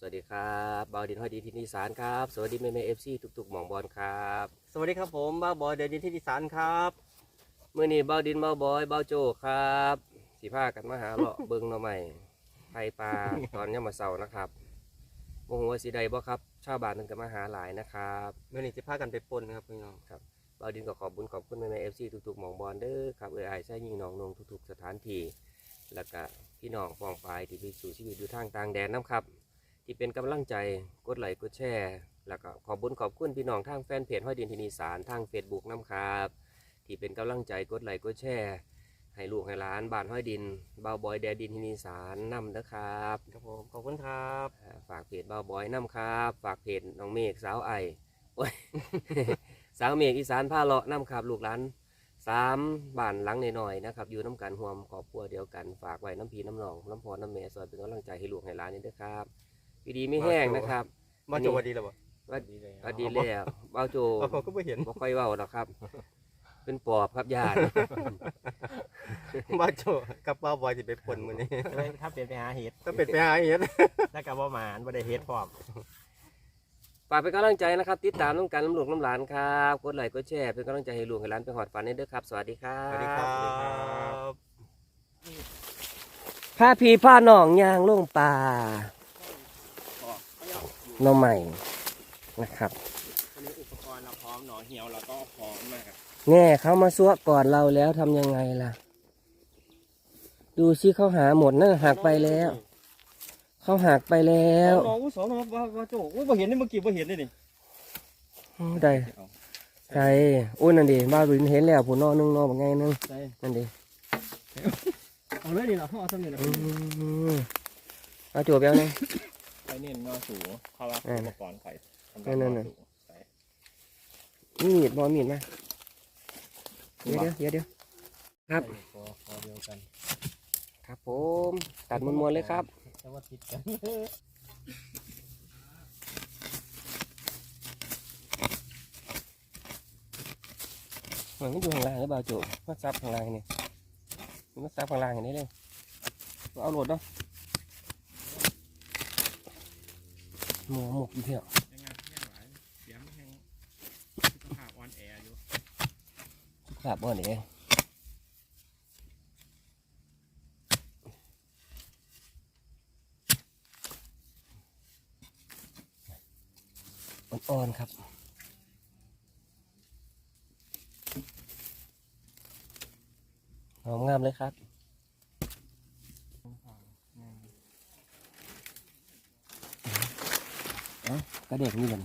สวัสดีครับบาวดินห้อยดีที่นิสานครับ สวัสดีแม่แม่เอฟซีทุกๆหมองบอลครับสวัสดีครับผมบ้าบอยเดนินที่ดิสานครับเมื่อนี้บาวดินบาวบอยบาวโจครับสีผ้ากันมาหาเลาะ เบิงหน่อใหม่ไทยปลาตอนย่ำมาเสาร์นะครับโมโหว่าสีใดบ่ครับ ชาวบ้านนึงกันมาหาหลายนะครับเมื่อนี้จะพากันไปปนครับพี่น้องบาวดินก็ขอบบุญขอบคุณแม่แม่เอฟซีทุกๆหมองบอลเด้อครับเออไอายใช่ยิงน้องนงทุกๆสถานที่แล้วก็พี่น้องฟองปลายที่ไปสู่ชีวิตอยู่ทางต่างแดนน้ำครับ ที่เป็นกำลังใจกดไลค์กดแชร์ แล้วก็ขอบบุญขอบคุณพี่น้องทางแฟนเพจห้อยดินทินีสารทางเฟซบุ๊กน้ำครับ ที่เป็นกำลังใจกดไลค์กดแชร์ให้ลูกให้หลานบ้านห้อยดินเบาบอยแดดดินทินีสารนำนะครับครับผมขอบคุณครับอ่าฝากเพจเบาบอยน้ำครับ ฝากเพจน้องเมฆสาวไอโอ้ย สาวเมฆอีสานผ้าเลาะน้ำครับลูกหลานสามบ้านหลังหน่อยๆนะครับอยู่น้ำกันห่วมครอบครัวเดียวกันฝากไว้น้ำพีน้ำหนองน้ำพรน้ำเมซอยเป็นกำลังใจให้ลูกให้หลานนี่ด้วยครับ วิดีไม่แห้งนะครับมาจบวันดีแล้วบ่ว่าว่าดีแล้วเบาโจเอาผมก็ไม่เห็นบ่ค่อยเว้าหรอกครับ เป็นปอบครับญาติบ้าโจกับบ้าบอยจะไปปนมื้อนี้ถ้าเป็นไปหาเห็ดก็เป็นไปหาเห็ดถ้ากับว่าหมานบ่ได้เห็ดพร้อมฝากเป็นกำลังใจนะครับ ติดตามน้ำกันน้ำลูกน้ำหลานครับกดไลค์กดแชร์เป็นกำลังใจให้ลูกให้หลานไปหอดฝันได้เด้อครับ สวัสดีครับสวัสดีครับพาพี่พาน้องยางลงป่า หน้องใหม่นะครับวันนี้อุปกรณ์เราพร้อมหนอเหี่ยวเราก็พร้อมมากแง่เขามาซัวก่อนเราแล้วทำยังไงล่ะ ดูซิเขาหาหมดนั่นหักไปแล้ว เขาหักไปแล้วน้องสองน้องว่าว่าโจ้อุ้ยบ่เห็นนี่เมื่อกี้บ่เห็นนี่นี่ได้ใช่อุ้ยนั่นดิบ้าวินเห็นแล้วผู้นอนนึงนอนแบบไงนึงใช่นั่นดิเอาเลยนี่ล่ะพ่อเอาซ้ำนี่ล่ะอืมเอาจวบยังไงไป เน้นนอสูเขาว่านั่นอุน่ะปกรณ์ข่อยทำนั่นนน่ะอสูใส่มีมีดบอมีดมาเดี๋ยวเดี๋ยวเดี๋ยวเดี๋ยวครับพอพอเดียวกัน ครับผมตัดมวนๆเลยครับแต่ว่าติดกันเหมือนมันอยู่ข้างล่างหรือเปล่าจุมาซับข้างล่างนี่มาซับข้างล่างอย่างนี้เลยเอาโหลดเนาะ หมูหมกอยู่เพียวยังไงยังหลายเสียงแห้งสุขภาพอ่อนแออยู่ขาบบ่อนเองอ่อนๆครับหอมงามเลยครับ กระเด็งนี่มัน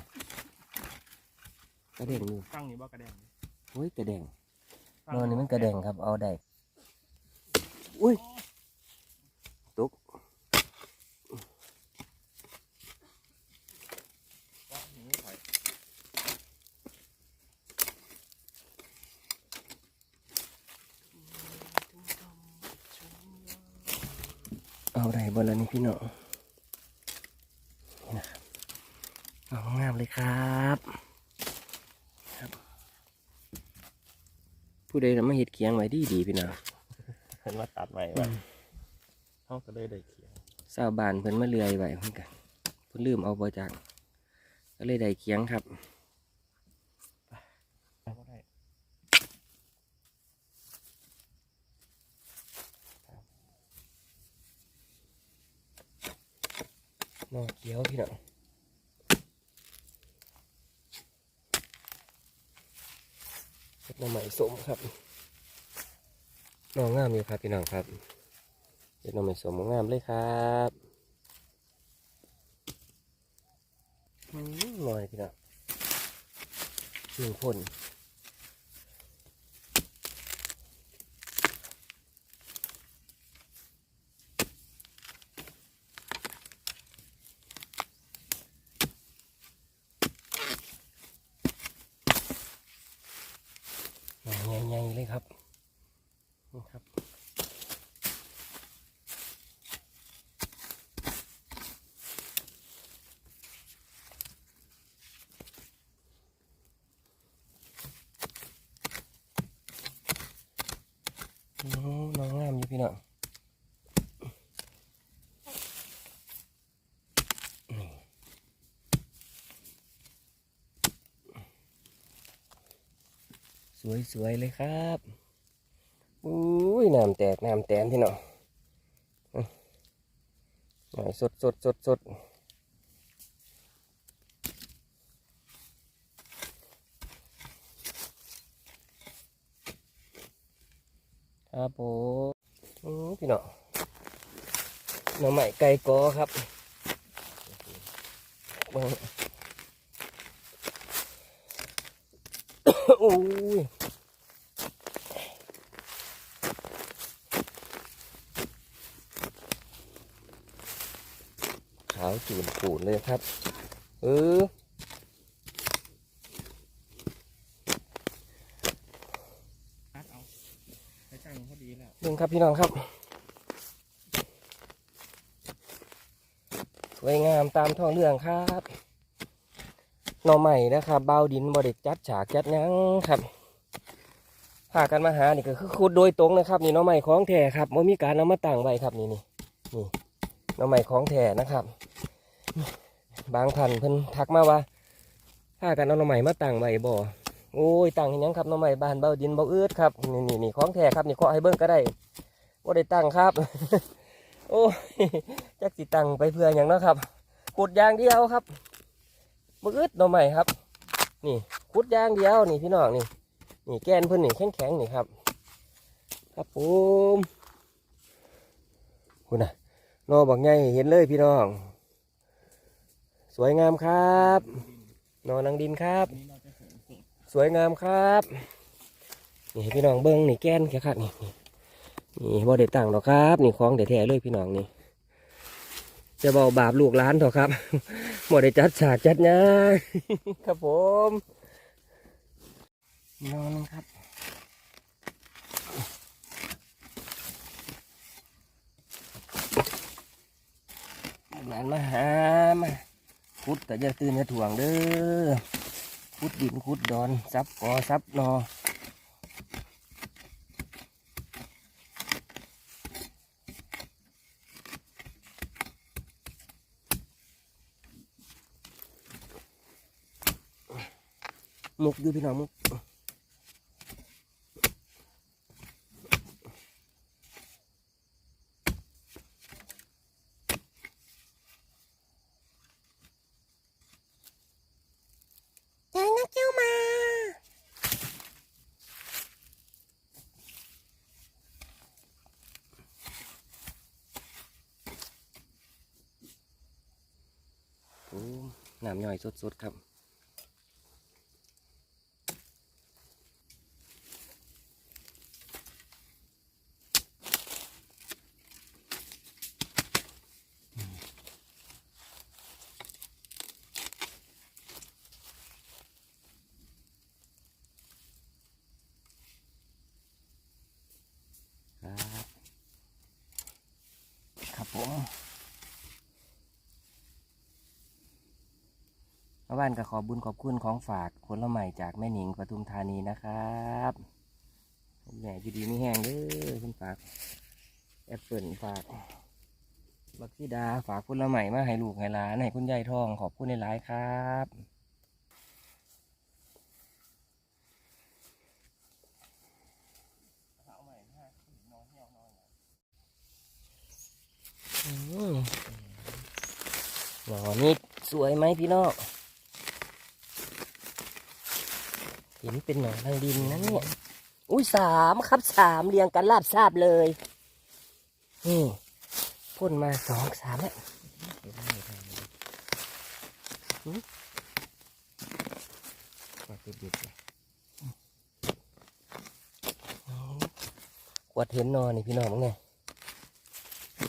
กระเด็งนี่ตั้งนี่บ่กระแดงโอ้ยกระเด็งนอนนี่มันกระเด็งครับ เอาได้อุ้ยตุกว่าหนูข่อยเอาได้บนแล้วนี่พี่น้องนี่นะครับเอางามเลยครับครับผู้ใดจะมาเห็ดเคียงไว้ดีดีๆพี่น้องเพิ่นมาตัดไว้ว่าเขาก็เลยได้เขียงสาวบานเพิ่นมาเลื่อยไว้เพิ่นกันเพิ่นลืมเอาบอจากก็เลยได้เคียงครับเอาก็ได้นอเขียวพี่น้องเฮ็ดห น้ำใหม่สมครับน้องงามอยู่ครับพี่น้องครับเป็นน้ำใหม่สมงามเลยครับอืมหน่อยพี่น้องหนึ่งคน ใหญ่ๆเลยครับนี่ครับ สวยๆเลยครับอุ้ยน้ำแตกน้ำแตนพี่น้องหน่อยสดสดสดสดครับผมพี่น้องน่อไม้ไก่กอครับเบิ่ง โอ้ยขาวจูนปูนเลยครับ เออตัดเอาไปจ้างพอดีแล้วเบิ่งครับพี่น้องครับ สวยงามตามท้องเรื่องครับ หน่อใหม่นะครับเบาดินบริจัดฉากจัดยังครับพากันมาหานี่ก็คือขุดโดยตรงนะครับ นี่หน่อใหม่ของแท้ครับไม่มีการเอามาตั้งไว้ครับนี่นี่นี่หน่อใหม่ของแท้นะครับ บางท่านเพิ่นทักมาว่าพากันเอาหน่อใหม่มาตั้งไว้บ่โอ้ยตั้งเนยังครับหน่อใหม่บ้านเบาดินเบาอืดครับนี่นี่นี่ของแท้ครับนี่ขอให้เบิ่งก็ได้บ่ได้ตั้งครับ โอ้ยจักสิตั้งไปเพื่ออย่างเนาะครับขุดยางเดียวครับ บ่อืดหน่อใหม่ครับ นี่ขุดย่างเดียวนี่พี่น้องนี่ นี่แกนเพิ่นนี่แข็งแข็งนี่ครับ ครับผมคุณน่ะนอบักใหญ่เห็นเลยพี่น้อง สวยงามครับนอนังดินครับ สวยงามครับนี่พี่น้องเบิ้งนี่แกนแค่ครับนี่นี่นี่บ่ได้ตั้งหรอกครับ นี่ของเดี๋ยวแท้เลยพี่น้องนี่ จะเบาบาปลูกล้านเถอะครับบ่ได้จัดฉากจัดหยังครับผมนอนครับหลานมาหามาพุดแต่อย่าตื่นอย่าถ่วงเด้อขุดดินขุดดอนซับกอซับนอ มุกอยู่พี่น้องมุกใจนักเจ้ามาโอ้น้ำย่อยสดๆครับครับ ครับผม ชาบ้านก็ขอบุญขอบคุณของฝากผลไม้จากแม่หนิงปทุมธานีนะครับแหม่อยู่ดีไม่แห้งเด้อคุณฝากแอปเปิลฝากบักซีดาฝากผลไม้มาให้ลูกให้หลานให้คุณยายทองขอบคุณในหลายครับอืมหน่อนี่สวยไหมพี่น้อง เห็นเป็นหน่อทางดินนะเนี่ยอุ้ยสามครับสามเรียงกันลาบทราบเลยนี่พ่นมาสองสามแล้วหืมมาติดเลยอ๋อกวาดเห็นนอนนี่พี่น้องมั้งไง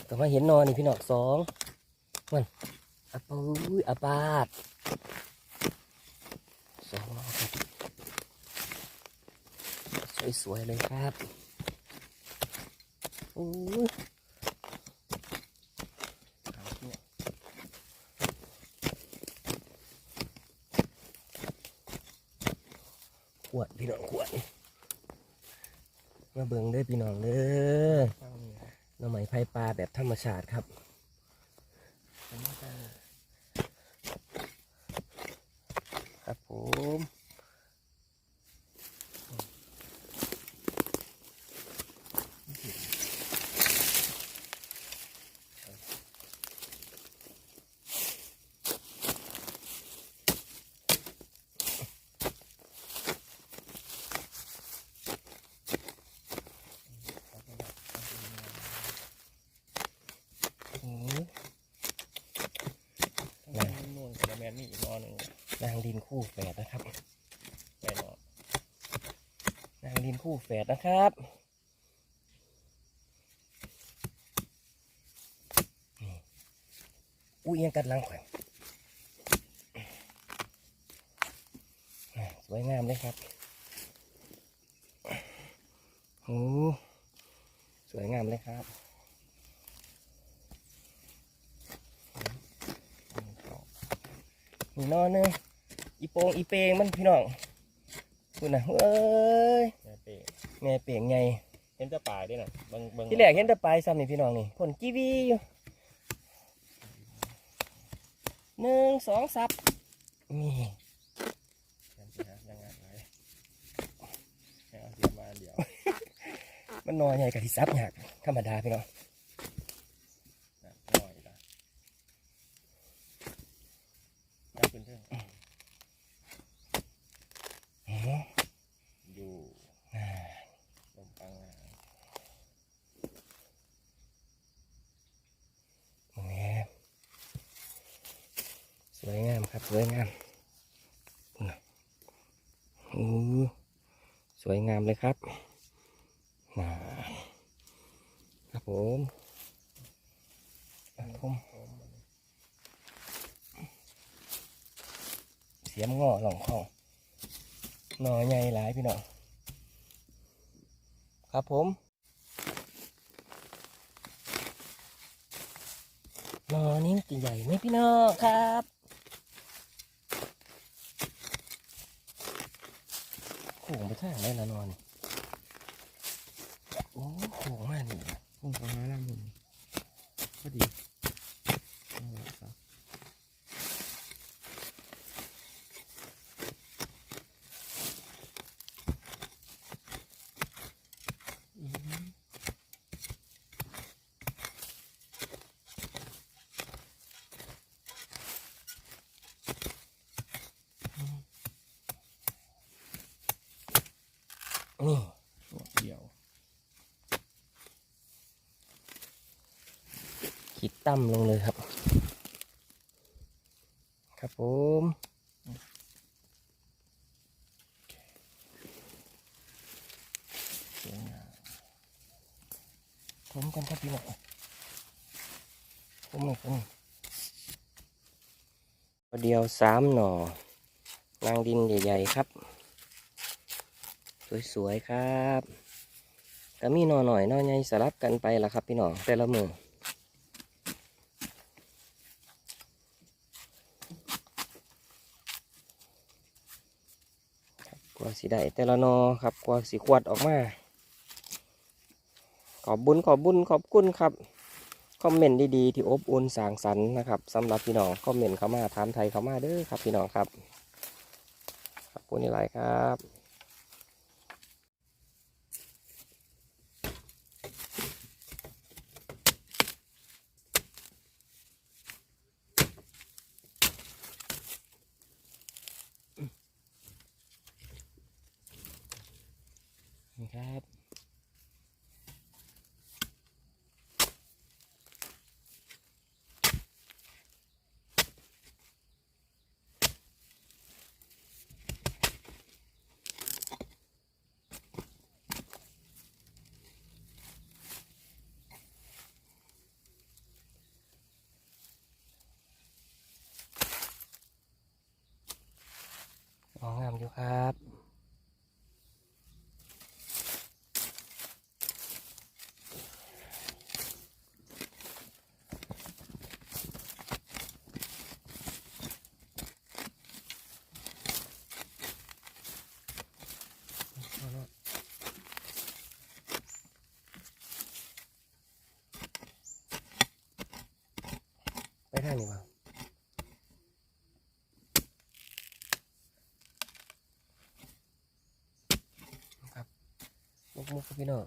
ก็มาเห็นนอนนี่พี่น้องสองมันอปุ้ยอปาดสองนอครับ สวยๆเลยครับโอ้ขวดพี่น้องขวด มาเบิ่งเด้อพี่น้องเด้อฟังนี่ครับหน้ำไหมไผ่ปลาแบบธรรมชาติครับครับผม งกระแมนนี่อีกนอหนึ่งนางดินคู่แฝดนะครับแม่นอนนางดินคู่แฝดนะครับอุ้ยยังกัดลังข่อยสวยงามเลยครับโอ้สวยงามเลยครับ นี่นอนเนยอีโปงอีเปงมันพี่น้องคุณนะเอ้ยแม่เป้งแม่เปียงไงเห็นแตะปลายด้วยนะเบิ่งเบิ่งที่แรกเห็นแต่ปลายซ้ำนี่พี่น้องนี่ผลกีวีอยู่หนึ่งสองสับนี่ยังสิฮะยังไงไรให้เอาเสียมาอันเดียว มันนอนใหญ่กับที่ซับยากธรรมดาพี่น้อง นะน้อยละจับขึ้นเถอะ อื้อ อยู่ลมปังงา แหม สวยงามครับ สวยงามน่ะอู้สวยงามเลยครับน่าครับผมครับผมเสียมงอหล่องข้องหนอใหญ่หลายพี่น้องครับผมหนอนี้มันจะใหญ่ไหมพี่น้องครับโข่ งไปทางไหนละนอนโอ้โข่งมากนี่คงประมาณนั้นพอดีเอาละครับ นี่ ช่วงเดียว ขีด ตั้มลงเลยครับ ครับผมสวยงามผมกันครับพี่น้องผมไม่ผมเดียวสามหน่อนางดินใหญ่ๆครับ สวยๆครับก็มีหน่อหน่อยหน่อใหญ่สลับกันไปละครับพี่น้องแต่ละมือครับกว่า สีได้แต่ละนอครับกว่าสีขวดออกมา ขอบบุญขอบบุญขอบคุณครับคอมเมนต์ดีๆที่อบอุ่นสางสรรค์นะครับสำหรับพี่น้องคอมเมนต์เข้ามาถามไทยเข้ามาเด้อครับพี่น้องครับขอบคุณหลายครับ ครับอ๋องามอยู่ครับ ไปทางนี้วะครับมุ กมุกพี่น้อง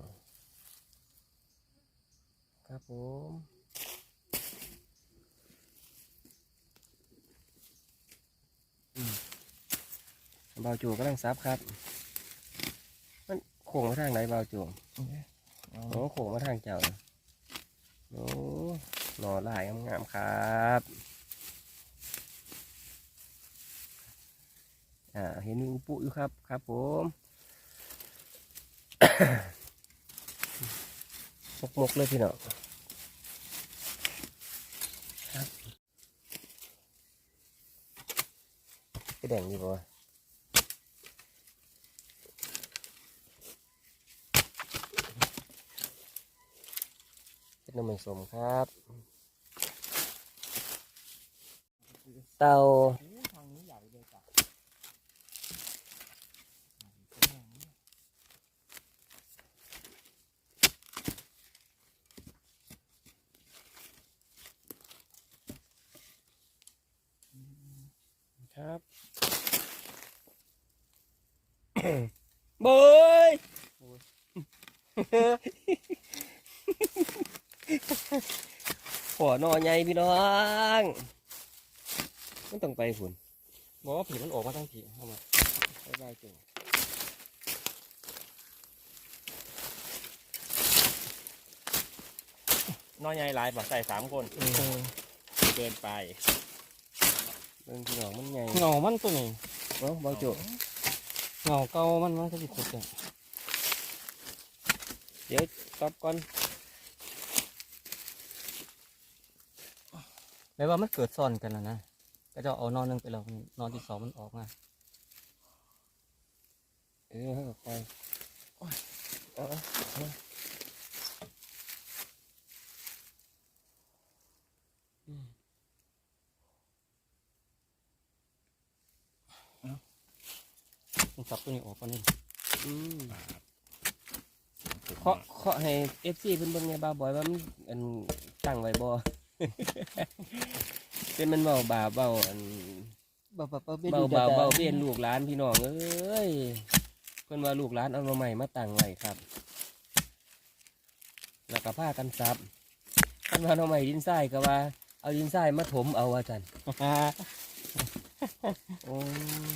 ครับผมเบาจูกำลังซับครับ มันโค้งมาทางไหนเบาจูโอ้โค้งมาทางเจ้าน่ะโอ้หล่อลายงามๆครับอ่าเห็นอุปุอยู่ครับครับผม มกๆเลยพี่น้องครับกระแดงดีป่ะเป็นน้ำมันสมครับ เตา ทางนี้ใหญ่เลยจ้ะ ครับ เบย หัวนอใหญ่พี่น้องไม่ต้องไปฝุ่นบอกว่าผีมันออกมาทั้งผีเข้ามาบายบายเก่งน้อยใหญ่หลายบ่ใส่สามคนเกินไปเบิ่งพี่น้องมันใหญ่เงามันตัวนี้เนาะเบาโจเงาเก่ามันมันก็สิขุดอะ เดี๋ยวตอบก่อนแปลว่ามันเกิดซ่อนกันแล้วนะก็จะเอานอนหนึงไปแล้วนอนที่สองมันออกมาเออให้ออกไปเอาเอาเอามันจับตัวนี้ออกก่อนนี่อืม เคาะเคาะให้เอฟซีเพิ่นเบิ่งไงบ้าบอยว่ามันอันตั้งไว้บ่ เป็นมันเบาบาเบาอันบ่บ่บ่เบาเบาเบาเบี้ยนลูกหลานพี่น้องเอ้ยเพิ่นว่าลูกหลานเอามาใหม่มาตั้งไว้ครับ แล้วก็ผ้ากันซับเพิ่นว่าเอาใหม่ดินทรายก็ว่า เอาดินทรายมาถมเอาว่าจันโอ้ย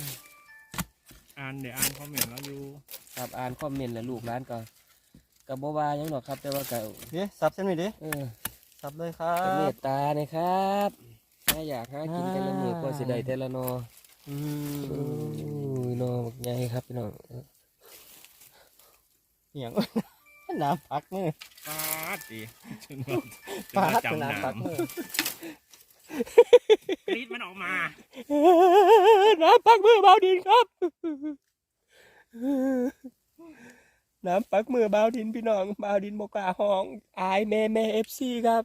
อ่านเดี๋ยวอ่านคอมเมนต์แล้วอยู่ ครับอ่านคอมเมนต์แล้วลูกหลานก็ ก็บ่ว่าหยังหรอกครับ แต่ว่าก็เดี๋ยวสับเส้นหน่อยดิเออสับเลยครัก็เมบ ตตาเนี่ยครับถ้าอยากหากินแต่ละมืออ่าก็สิได้แต่ละนออือมยนอบักใหญ่ครับพี่น้องเหียง น้ำพักมือปาดดิถึงปาดจำน้ำพักมือกรีดมันออกมาน้ำปักมือเบาดินครับ น้ำปักมือเบาดินพี่น้องเบาดินบกล้าห้องอายแม่แม่เอฟซีครับ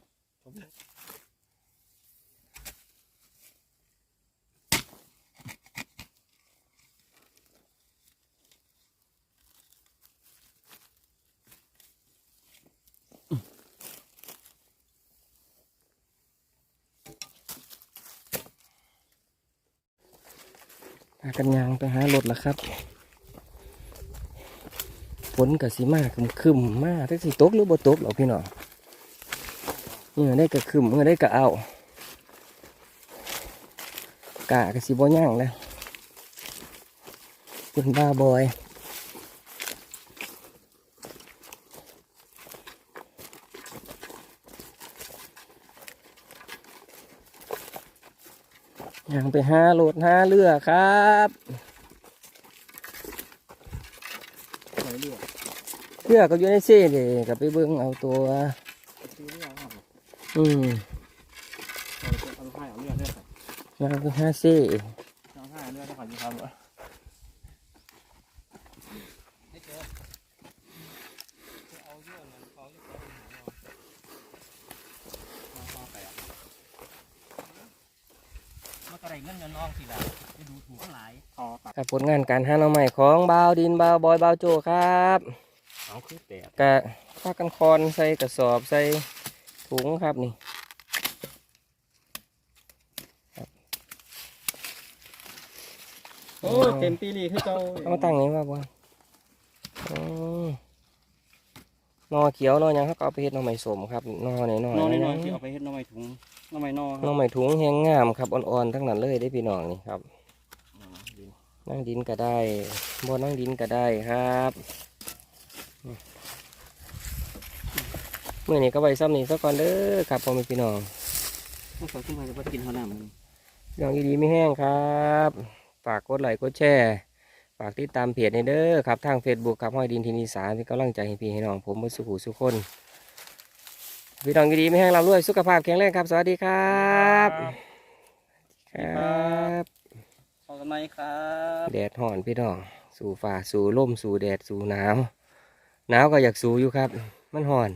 พากันยางไปหารถแล้วครับ ฝนกับสีมากคึมๆมากทั้งสีตกหรือบ่ตกหรอพี่น้องเมื่อได้กระคึมเมื่อได้กระเอากะกับสีบ่ย่างแล้วคุณบ้าบอยย่างไปหาโหลดหาเรือครับ ไหนเรือ เรือก็อยู่ในเซ่เลยกับไปเบิ้งเอาตัวซื้อเรือครับอืมเอาผ้าเอาเรือได้ครับงานก็ห้าเซ่เอาผ้าอาเรือได้ครับอยู่คนก็ได้เงินเงินน้องสิล่ะไปดูถูกทั้งหลายอ๋อกับผลงานการห้าหน่อใหม่ของบาวดินบาวบอยบาวโจครับ เอาคือแตกกะผ้ากันคอนใส่กระสอบใส่ถุงครับนี่โอ้ยเต็มปีรีคือเจ้าเอามาตั้งนี้ว่าบอยอืมนอเขียวนอหยังเขาก็เอาไปเฮ็ดหน่อใหม่สมครับนอหน่อยๆน้อยน้อยที่เอาไปเฮ็ดหน้ำไม้ถุงหน้ำไม้นอคหน่รัอบใหม่ถุงแห้งงามครับอ่อนๆทั้งนั้นเลยได้อพี่น้องนี่ครับนั่งดินก็ได้บ่นั่งดินก็ได้ครับ เมื่อนี้ก็ไปซ้ำนี่ซะก่อนเด้อครับพ่อแม่พี่น้องมันเขาขึ้นมาจะไปกินข้าวหน้ามันอย่างดีๆไม่แห้งครับฝากกดไลค์กดแชร์ฝากติดตามเพจในเด้อครับทาง Facebook ครับห้อยดินทินีสานเป็นกำลังใจให้พี่ให้น้องผมมือสุขุสุขคนพี่น้องดีๆไม่แห้งเราด้วยสุขภาพแข็งแรงครับ สวัสดีครับครับพอกันไหมครับ แดดห่อนพี่น้อง สู่ฝ่าสู่ล่มสู่แดดสู่หนาว หนาวก็อยากสูอยู่ครับ มันห่อน